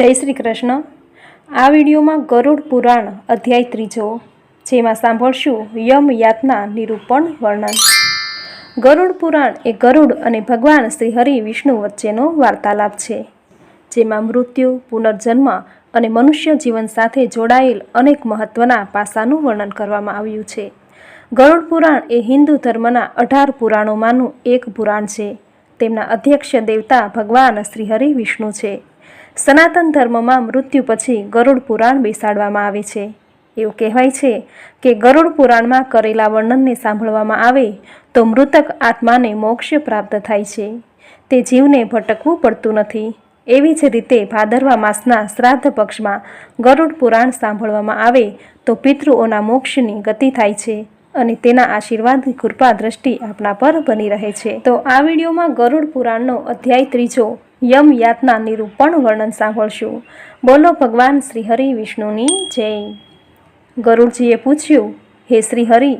જય શ્રી કૃષ્ણ. આ વિડીયોમાં ગરુડ પુરાણ અધ્યાય ત્રીજો, જેમાં સાંભળશું યમ યાતના નિરૂપણ વર્ણન. ગરુડ પુરાણ એ ગરુડ અને ભગવાન શ્રી હરિ વિષ્ણુ વચ્ચેનો વાર્તાલાપ છે, જેમાં મૃત્યુ, પુનર્જન્મ અને મનુષ્ય જીવન સાથે જોડાયેલ અનેક મહત્વના પાસાનું વર્ણન કરવામાં આવ્યું છે. ગરુડ પુરાણ એ હિન્દુ ધર્મના અઢાર પુરાણોમાંનું એક પુરાણ છે. તેમના અધ્યક્ષ દેવતા ભગવાન શ્રી હરિ વિષ્ણુ છે. સનાતન ધર્મમાં મૃત્યુ પછી ગરુડ પુરાણ બેસાડવામાં આવે છે. એવું કહેવાય છે કે ગરુડ પુરાણમાં કરેલા વર્ણનને સાંભળવામાં આવે તો મૃતક આત્માને મોક્ષ પ્રાપ્ત થાય છે. તે જીવને ભટકવું પડતું નથી. એવી જ રીતે ભાદરવા માસના શ્રાદ્ધ પક્ષમાં ગરુડ પુરાણ સાંભળવામાં આવે તો પિતૃઓના મોક્ષની ગતિ થાય છે અને તેના આશીર્વાદ, કૃપા, દ્રષ્ટિ આપણા પર બની રહે છે. તો આ વિડીયોમાં ગરુડ પુરાણનો અધ્યાય ત્રીજો યમ યાતના નિરૂપણ વર્ણન સાંભળશું. બોલો ભગવાન શ્રી હરિ વિષ્ણુની જય. ગરુડજીએ પૂછ્યું, હે શ્રી હરિ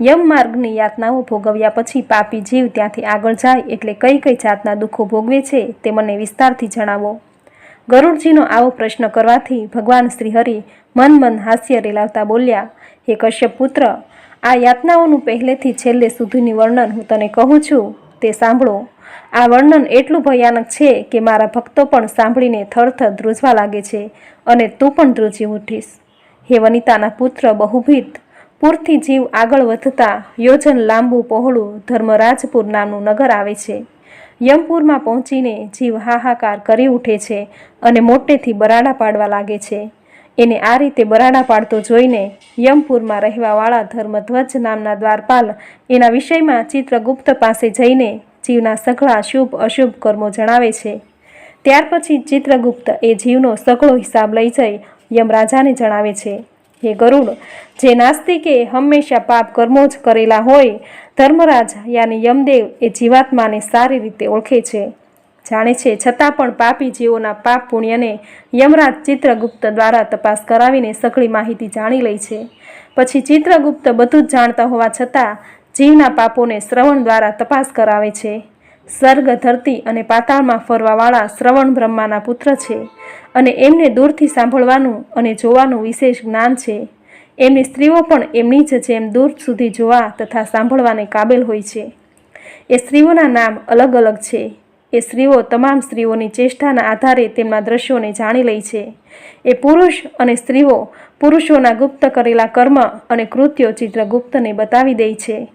યમ માર્ગની યાતનાઓ ભોગવ્યા પછી પાપી જીવ ત્યાંથી આગળ જાય એટલે કઈ કઈ જાતના દુઃખો ભોગવે છે તે મને વિસ્તારથી જણાવો. ગરુડજીનો આવો પ્રશ્ન કરવાથી ભગવાન શ્રીહરિ મન મન હાસ્ય રેલાવતા બોલ્યા, હે કશ્યપ પુત્ર, આ યાતનાઓનું પહેલેથી છેલ્લે સુધીની વર્ણન હું તને કહું છું. તે સાંભળો. આ વર્ણન એટલું ભયાનક છે કે મારા ભક્તો પણ સાંભળીને થરથર ધ્રુજવા લાગે છે અને તું પણ ધ્રુજી ઉઠીશ. હે વનિતાના પુત્ર બહુભીત, પૂરથી જીવ આગળ વધતા યોજન લાંબુ પહોળું ધર્મરાજપુર નામનું નગર આવે છે. યમપુરમાં પહોંચીને જીવ હાહાકાર કરી ઉઠે છે અને મોટેથી બરાડા પાડવા લાગે છે. એને આ રીતે બરાડા પાડતો જોઈને યમપુરમાં રહેવાવાળા ધર્મધ્વજ નામના દ્વારપાલ એના વિષયમાં ચિત્રગુપ્ત પાસે જઈને જીવના સઘળા શુભ અશુભ કર્મો જણાવે છે. ત્યાર પછી ચિત્રગુપ્ત એ જીવનો સઘળો હિસાબ લઈ જઈ યમરાજાને જણાવે છે, હે ગરુડ, જે નાસ્તિકે હંમેશા પાપ કર્મો જ કરેલા હોય, ધર્મરાજ યાની યમદેવ એ જીવાત્માને સારી રીતે ઓળખે છે. જાણે છે. છતાં પણ પાપી જીવોના પાપ પુણ્યને યમરાજ ચિત્રગુપ્ત દ્વારા તપાસ કરાવીને સઘળી માહિતી જાણી લે છે. પછી ચિત્રગુપ્ત બધું જ જાણતા હોવા છતાં જીવના પાપોને શ્રવણ દ્વારા તપાસ કરાવે છે. સ્વર્ગ, ધરતી અને પાતાળમાં ફરવાવાળા શ્રવણ બ્રહ્માના પુત્ર છે અને એમને દૂરથી સાંભળવાનું અને જોવાનું વિશેષ જ્ઞાન છે. એમની સ્ત્રીઓ પણ એમની જ જેમ દૂર સુધી જોવા તથા સાંભળવાને કાબેલ હોય છે. એ સ્ત્રીઓના નામ અલગ અલગ છે. એ સ્ત્રીઓ તમામ સ્ત્રીઓની ચેષ્ટાના આધારે તેમના દ્રશ્યોને જાણી લે છે. એ પુરુષ અને સ્ત્રીઓ પુરુષોના ગુપ્ત કરેલા કર્મ અને કૃત્યો ચિત્રગુપ્તને બતાવી દે છે.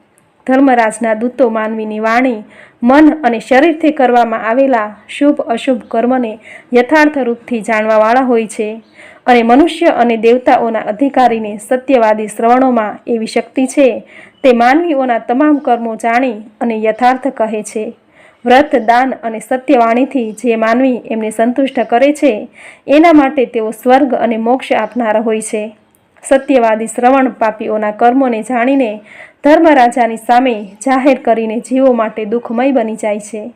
ધર્મરાજના દૂતો માનવીની વાણી મન અને શરીરથી કરવામાં આવેલા શુભ અશુભ કર્મને યથાર્થ રૂપથી જાણવાવાળા હોય છે અને મનુષ્ય અને દેવતાઓના અધિકારીને સત્યવાદી શ્રવણોમાં એવી શક્તિ છે. તે માનવીઓના તમામ કર્મો જાણી અને યથાર્થ કહે છે. વ્રત, દાન અને સત્યવાણીથી જે માનવી એમને સંતુષ્ટ કરે છે, એના માટે તેઓ સ્વર્ગ અને મોક્ષ આપનારા હોય છે. સત્યવાદી શ્રવણ પાપીઓના કર્મોને જાણીને ધર્મરાજાની સામે જાહેર કરીને જીવો માટે દુઃખમય બની જાય છે.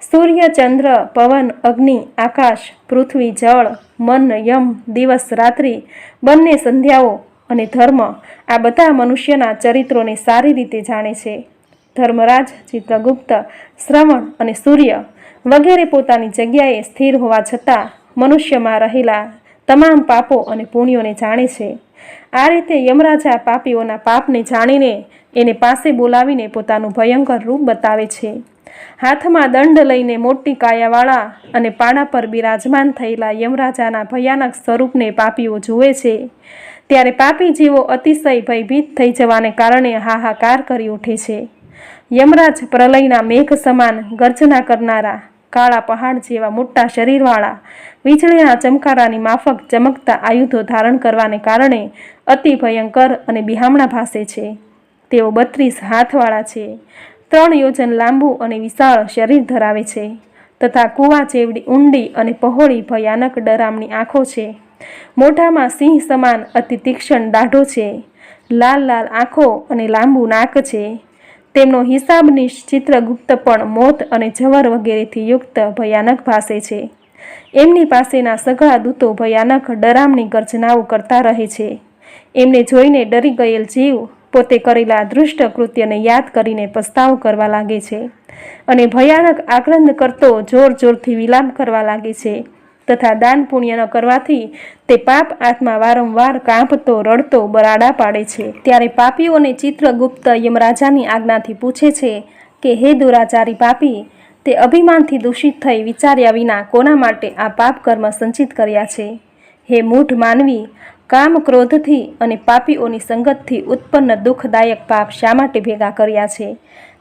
સૂર્ય, ચંદ્ર, પવન, અગ્નિ, આકાશ, પૃથ્વી, જળ, મન, યમ, દિવસ, રાત્રિ, બંને સંધ્યાઓ અને ધર્મ આ બધા મનુષ્યના ચરિત્રોને સારી રીતે જાણે છે. ધર્મરાજ, ચિત્રગુપ્ત, શ્રવણ અને સૂર્ય વગેરે પોતાની જગ્યાએ સ્થિર હોવા છતાં મનુષ્યમાં રહેલા તમામ પાપો અને પુણ્યોને જાણે છે. આ રીતે યમરાજા પાપીઓના પાપને જાણીને એને પાસે બોલાવીને પોતાનું ભયંકર રૂપ બતાવે છે. હાથમાં દંડ લઈને મોટી કાયાવાળા અને પાડા પર બિરાજમાન થયેલા યમરાજાના ભયાનક સ્વરૂપને પાપીઓ જુએ છે. ત્યારે પાપી જીવો અતિશય ભયભીત થઈ જવાને કારણે હાહાકાર કરી ઉઠે છે. યમરાજ પ્રલયના મેઘ સમાન ગર્જના કરનારા કાળા પહાડ જેવા મોટા શરીરવાળા વીજળીના ચમકારાની માફક ચમકતા આયુધો ધારણ કરવાને કારણે અતિ ભયંકર અને બિહામણા ભાસે છે. તેઓ બત્રીસ હાથવાળા છે. ત્રણ યોજન લાંબુ અને વિશાળ શરીર ધરાવે છે તથા કૂવા જેવડી ઊંડી અને પહોળી ભયાનક ડરામની આંખો છે. મોઢામાં સિંહ સમાન અતિ તીક્ષ્ણ દાઢો છે. લાલ લાલ આંખો અને લાંબુ નાક છે. તેમનો હિસાબનિશ ચિત્રગુપ્ત પણ મોત અને જવર વગેરેથી યુક્ત ભયાનક ભાષે છે. એમની પાસેના સઘળા દૂતો ભયાનક ડરામની ગર્જનાઓ કરતા રહે છે. એમને જોઈને ડરી ગયેલ જીવ પોતે કરેલા દૃષ્ટ કૃત્યને યાદ કરીને પસ્તાવ કરવા લાગે છે અને ભયાનક આક્રંદ કરતો જોર જોરથી વિલાપ કરવા લાગે છે. તથા દાન પુણ્ય ન કરવાથી તે પાપ આત્મા વારંવાર કાંપતો, રડતો, બરાડા પાડે છે. ત્યારે પાપીઓને ચિત્રગુપ્ત યમરાજાની આજ્ઞાથી પૂછે છે કે, હે દુરાચારી પાપી, તે અભિમાનથી દૂષિત થઈ વિચાર્યા વિના કોના માટે આ પાપ કર્મ સંચિત કર્યા છે? હે મૂઢ માનવી, કામ ક્રોધથી અને પાપીઓની સંગતથી ઉત્પન્ન દુઃખદાયક પાપ શા માટે ભેગા કર્યા છે?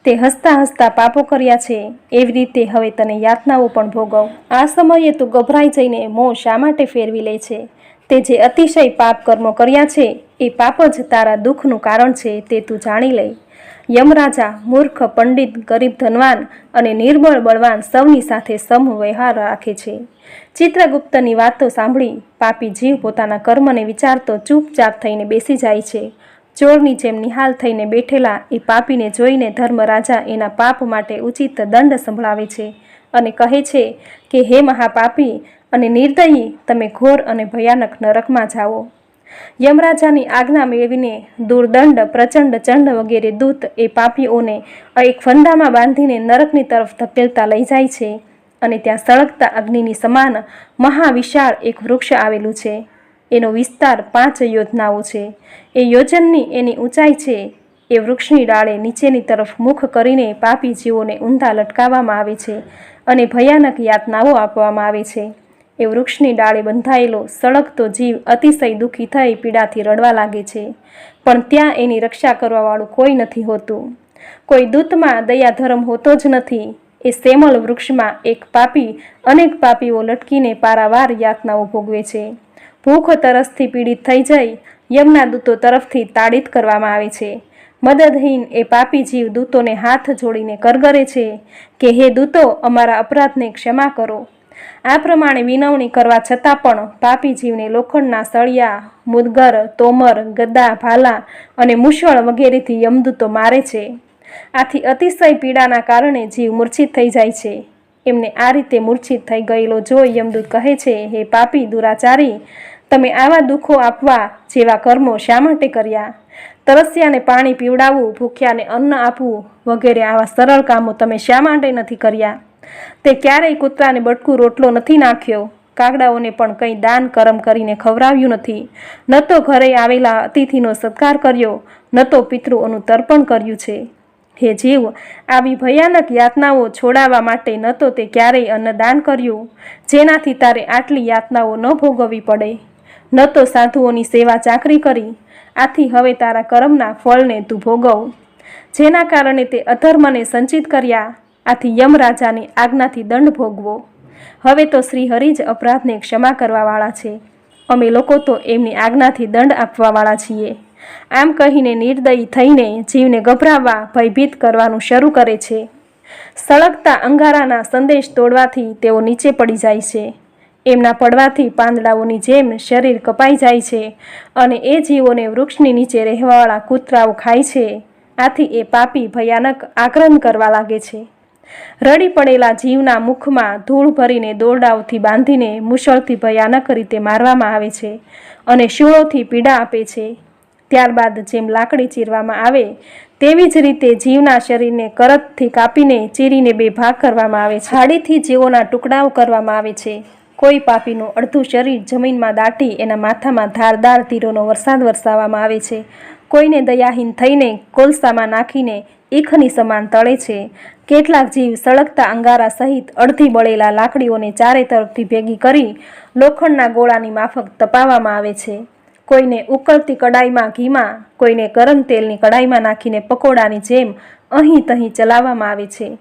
તે હસતા હસતા પાપો કર્યા છે. એવી રીતે હવે તને યાતનાઓ પણ ભોગવ. આ સમયે તું ગભરાઈ જઈને મોં શા માટે ફેરવી લે છે? તે જે અતિશય પાપ કર્મો કર્યા છે, એ પાપ જ તારા દુઃખનું કારણ છે તે તું જાણી લે. યમરાજા, મૂર્ખ, પંડિત, ગરીબ ધનવાન અને નિર્બળ બળવાન સૌની સાથે સમ વ્યવહાર રાખે છે. ચિત્રગુપ્તની વાતો સાંભળી પાપી જીવ પોતાના કર્મને વિચારતો ચૂપચાપ થઈને બેસી જાય છે. ચોરની જેમ નિહાલ થઈને બેઠેલા એ પાપીને જોઈને ધર્મરાજા એના પાપ માટે ઉચિત દંડ સંભળાવે છે અને કહે છે કે, હે મહાપાપી અને નિર્દયી, તમે ઘોર અને ભયાનક નરકમાં જાઓ. યમરાજાની આજ્ઞા મેળવીને દુર્દંડ, પ્રચંડ ચંડ વગેરે દૂત એ પાપીઓને એક ફંદામાં બાંધીને નરકની તરફ ધકેલતા લઈ જાય છે અને ત્યાં સળગતા અગ્નિની સમાન મહાવિશાળ એક વૃક્ષ આવેલું છે. એનો વિસ્તાર પાંચ યોજનાઓ છે. એ યોજનની એની ઊંચાઈ છે. એ વૃક્ષની ડાળે નીચેની તરફ મુખ કરીને પાપી જીવોને ઊંધા લટકાવવામાં આવે છે અને ભયાનક યાતનાઓ આપવામાં આવે છે. એ વૃક્ષની ડાળે બંધાયેલો સળગતો જીવ અતિશય દુઃખી થઈ પીડાથી રડવા લાગે છે. પણ ત્યાં એની રક્ષા કરવાવાળું કોઈ નથી હોતું. કોઈ દૂતમાં દયાધર્મ હોતો જ નથી. એ સેમલ વૃક્ષમાં એક પાપી અનેક પાપીઓ લટકીને પારાવાર યાતનાઓ ભોગવે છે. ભૂખ તરસથી પીડિત થઈ જઈ યમના દૂતો તરફથી તાડિત કરવામાં આવે છે. મદદહીન એ પાપી જીવ દૂતોને હાથ જોડીને કરગરે છે કે, હે દૂતો, અમારા અપરાધને ક્ષમા કરો. આ પ્રમાણે વિનવણી કરવા છતાં પણ પાપી જીવને લોખંડના સળિયા, મુદગર, તોમર, ગદા, ભાલા અને મુશળ વગેરેથી યમદૂતો મારે છે. આથી અતિશય પીડાના કારણે જીવ મૂર્છિત થઈ જાય છે. એમને આ રીતે મૂર્છિત થઈ ગયેલો જોઈ યમદૂત કહે છે, હે પાપી દુરાચારી તમે આવા દુઃખો આપવા જેવા કર્મો શા માટે કર્યા? તરસ્યાને પાણી પીવડાવવું, ભૂખ્યાને અન્ન આપવું વગેરે આવા સરળ કામો તમે શા માટે નથી કર્યા? તે ક્યારેય કૂતરાને બટકું રોટલો નથી નાખ્યો. કાગડાઓને પણ કંઈ દાન કરમ કરીને ખવડાવ્યું નથી. ન તો ઘરે આવેલા અતિથિનો સત્કાર કર્યો, ન તો પિતૃઓનું તર્પણ કર્યું છે. હે જીવ, આવી ભયાનક યાતનાઓ છોડાવવા માટે ન તો તે ક્યારેય અન્નદાન કર્યું. જેનાથી તારે આટલી યાતનાઓ ન ભોગવવી પડે. ન તો સાધુઓની સેવા ચાકરી કરી. આથી હવે તારા કર્મના ફળને તું ભોગવ. જેના કારણે તે અધર્મને સંચિત કર્યા. આથી યમરાજાની આજ્ઞાથી દંડ ભોગવો. હવે તો શ્રી હરિ જ અપરાધને ક્ષમા કરવાવાળા છે. અમે લોકો તો એમની આજ્ઞાથી દંડ આપવાવાળા છીએ. આમ કહીને નિર્દયી થઈને જીવને ગભરાવવા ભયભીત કરવાનું શરૂ કરે છે. સળગતા અંગારાના સંદેશ તોડવાથી તેઓ નીચે પડી જાય છે. એમના પડવાથી પાંદડાઓની જેમ શરીર કપાઈ જાય છે અને એ જીવોને વૃક્ષની નીચે રહેવાવાળા કૂતરાઓ ખાય છે. આથી એ પાપી ભયાનક આક્રમ કરવા લાગે છે. રડી પડેલા જીવના મુખમાં ધૂળ ભરીને દોરડાઓથી બાંધીને મુશળથી ભયાનક રીતે મારવામાં આવે છે અને શૂળોથી પીડા આપે છે. ત્યારબાદ જેમ લાકડી ચીરવામાં આવે, તેવી જ રીતે જીવના શરીરને કરતથી કાપીને ચીરીને બે ભાગ કરવામાં આવે છે. હાડીથી જીવોના ટુકડાઓ કરવામાં આવે છે. કોઈ પાપીનું અડધું શરીર જમીનમાં દાટી એના માથામાં ધારદાર તીરોનો વરસાદ વરસાવવામાં આવે છે. કોઈને દયાહીન થઈને કોલસામાં નાખીને ઈખની સમાન તળે છે. કેટલાક જીવ સળગતા અંગારા સહિત અડધી બળેલા લાકડીઓને ચારે તરફથી ભેગી કરી લોખંડના ગોળાની માફક તપાવવામાં આવે છે. કોઈને ઉકળતી કડાઈમાં ઘીમાં, કોઈને ગરમ તેલની કડાઈમાં નાખીને પકોડાની જેમ અહીં તહીં ચલાવવામાં આવે છે.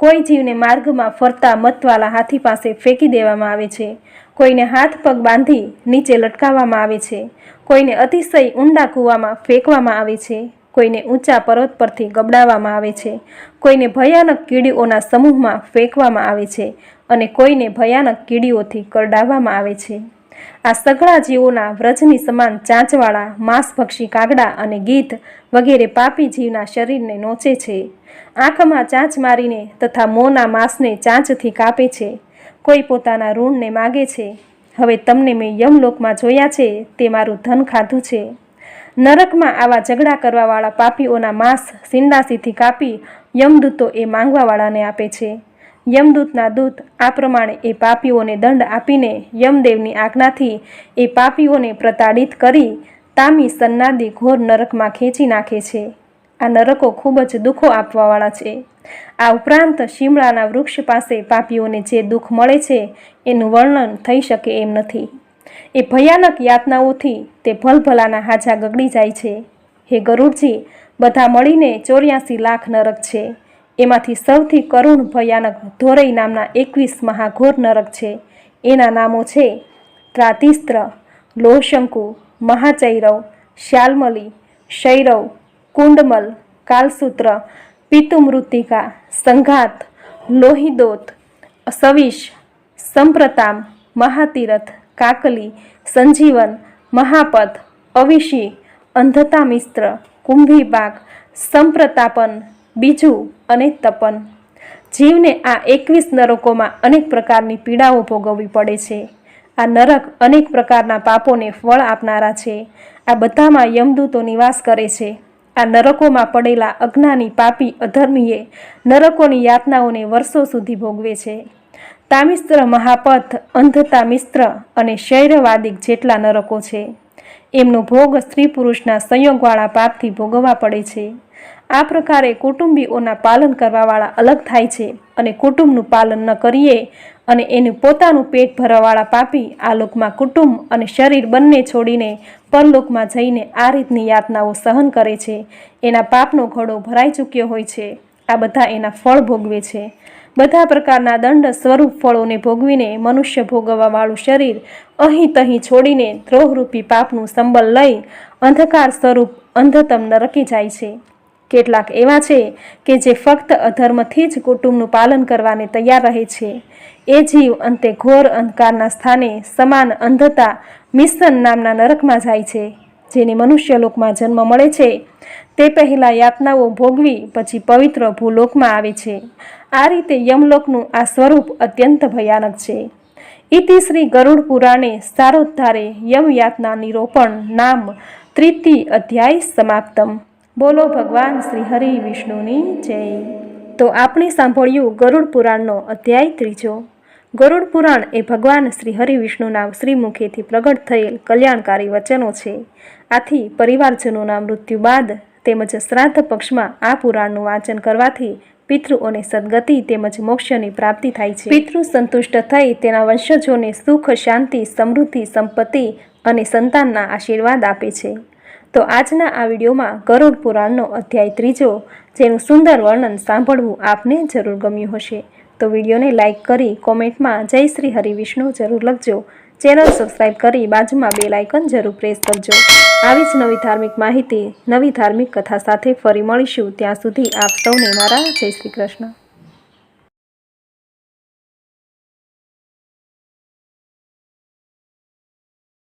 કોઈ જીવને માર્ગમાં ફરતા મતવાલા હાથી પાસે ફેંકી દેવામાં આવે છે. કોઈને હાથ પગ બાંધી નીચે લટકાવવામાં આવે છે. કોઈને અતિશય ઊંડા કૂવામાં ફેંકવામાં આવે છે. કોઈને ઊંચા પર્વત પરથી ગબડાવવામાં આવે છે. કોઈને ભયાનક કીડીઓના સમૂહમાં ફેંકવામાં આવે છે અને કોઈને ભયાનક કીડીઓથી કરડાવવામાં આવે છે. આ સઘળા જીવોના વ્રજની સમાન ચાંચવાળા, માંસભક્ષી કાગડા અને ગીધ વગેરે પાપી જીવના શરીરને નોચે છે. આંખમાં ચાંચ મારીને તથા મોંના માંસને ચાંચથી કાપે છે. કોઈ પોતાના ઋણને માગે છે. હવે તમને મેં યમલોકમાં જોયા છે, તે મારું ધન ખાધું છે. નરકમાં આવા ઝઘડા કરવાવાળા પાપીઓના માંસ સિંડાસીથી કાપી યમદૂતો એ માંગવાવાળાને આપે છે. યમદૂતના દૂત આ પ્રમાણે એ પાપીઓને દંડ આપીને યમદેવની આજ્ઞાથી એ પાપીઓને પ્રતાડિત કરી તામી સન્નાદી ઘોર નરકમાં ખેંચી નાખે છે. આ નરકો ખૂબ જ દુઃખો આપવાવાળા છે. આ ઉપરાંત શિમળાના વૃક્ષ પાસે પાપીઓને જે દુઃખ મળે છે, એનું વર્ણન થઈ શકે એમ નથી. એ ભયાનક યાતનાઓથી તે ભલભલાના હાજા ગગડી જાય છે. હે ગરુડજી, બધા મળીને ચોર્યાસી લાખ નરક છે. એમાંથી સૌથી કરુણ ભયાનક ધોરઈ નામના એકવીસ મહાઘોર નરક છે. એના નામો છે ત્રાતિસ્ત્ર, લોહશંકુ, મહાચૈરવ, શ્યાલમલી, શૈરવ, કુંડમલ, કાલસૂત્ર, પિતુમૃતિકા, સંઘાત, લોહિદોત સવિશ સંપ્રતામ, મહાતીરથ, કાકલી, સંજીવન, મહાપદ, અવિશી અંધતા મિસ્ત્ર કુંભીબાગ, સંપ્રતાપન, બીજું અને તપન. જીવને આ એકવીસ નરકોમાં અનેક પ્રકારની પીડાઓ ભોગવવી પડે છે. આ નરક અનેક પ્રકારના પાપોને ફળ આપનારા છે. આ બધામાં યમદૂતો નિવાસ કરે છે. આ નરકોમાં પડેલા અજ્ઞાની પાપી અધર્મીએ નરકોની યાતનાઓને વર્ષો સુધી ભોગવે છે. તામિસ્ત્ર મહાપથ અંધતા મિસ્ત્ર અને શૈરવાદિક જેટલા નરકો છે. એમનો ભોગ સ્ત્રી પુરુષના સંયોગવાળા પાપથી ભોગવવા પડે છે. આ પ્રકારે કુટુંબીઓના પાલન કરવાવાળા અલગ થાય છે અને કુટુંબનું પાલન ન કરીએ અને એનું પોતાનું પેટ ભરવાવાળા પાપી આ લોકમાં કુટુંબ અને શરીર બંને છોડીને પરલોકમાં જઈને આ રીતની યાતનાઓ સહન કરે છે. એના પાપનો ઘડો ભરાઈ ચૂક્યો હોય છે. આ બધા એના ફળ ભોગવે છે. બધા પ્રકારના દંડ સ્વરૂપ ફળોને ભોગવીને મનુષ્ય ભોગવવાવાળું શરીર અહીં તહીં છોડીને દ્રોહરૂપી પાપનું સંબલ લઈ અંધકાર સ્વરૂપ અંધતમ નરકી જાય છે. કેટલાક એવા છે કે જે ફક્ત અધર્મથી જ કુટુંબનું પાલન કરવાને તૈયાર રહે છે. એ જીવ અંતે ઘોર અંધકારના સ્થાને સમાન અંધતા મિશન નામના નરકમાં જાય છે, જેને મનુષ્યલોકમાં જન્મ મળે છે. તે પહેલાં યાતનાઓ ભોગવી પછી પવિત્ર ભૂલોકમાં આવે છે. આ રીતે યમલોકનું આ સ્વરૂપ અત્યંત ભયાનક છે. ઇતિ શ્રી ગરુડ પુરાણે સારોદ્ધારે યમ યાતના નિરોપણ નામ ત્રિતિ અધ્યાય સમાપ્તમ. બોલો ભગવાન શ્રી હરિ વિષ્ણુની જય. તો આપણે સાંભળ્યું ગરુડ પુરાણનો અધ્યાય ત્રીજો. ગરુડ પુરાણ એ ભગવાન શ્રી હરિ વિષ્ણુના શ્રીમુખેથી પ્રગટ થયેલ કલ્યાણકારી વચનો છે. આથી પરિવારજનોના મૃત્યુ બાદ તેમજ શ્રાદ્ધ પક્ષમાં આ પુરાણનું વાંચન કરવાથી પિતૃઓને સદગતિ તેમજ મોક્ષની પ્રાપ્તિ થાય છે. પિતૃ સંતુષ્ટ થઈ તેના વંશજોને સુખ, શાંતિ, સમૃદ્ધિ, સંપત્તિ અને સંતાનના આશીર્વાદ આપે છે. તો આજના આ વિડીયોમાં ગરુડ પુરાણનો અધ્યાય ત્રીજો, જેનું સુંદર વર્ણન સાંભળવું આપને જરૂર ગમ્યું હશે. તો વિડીયોને લાઇક કરી કોમેન્ટમાં જય શ્રી હરિવિષ્ણુ જરૂર લખજો. ચેનલ સબસ્ક્રાઇબ કરી બાજુમાં બે લાઇકન જરૂર પ્રેસ કરજો. આવી જ નવી ધાર્મિક માહિતી, નવી ધાર્મિક કથા સાથે ફરી મળીશું. ત્યાં સુધી આપ સૌને મારા જય શ્રી કૃષ્ણ.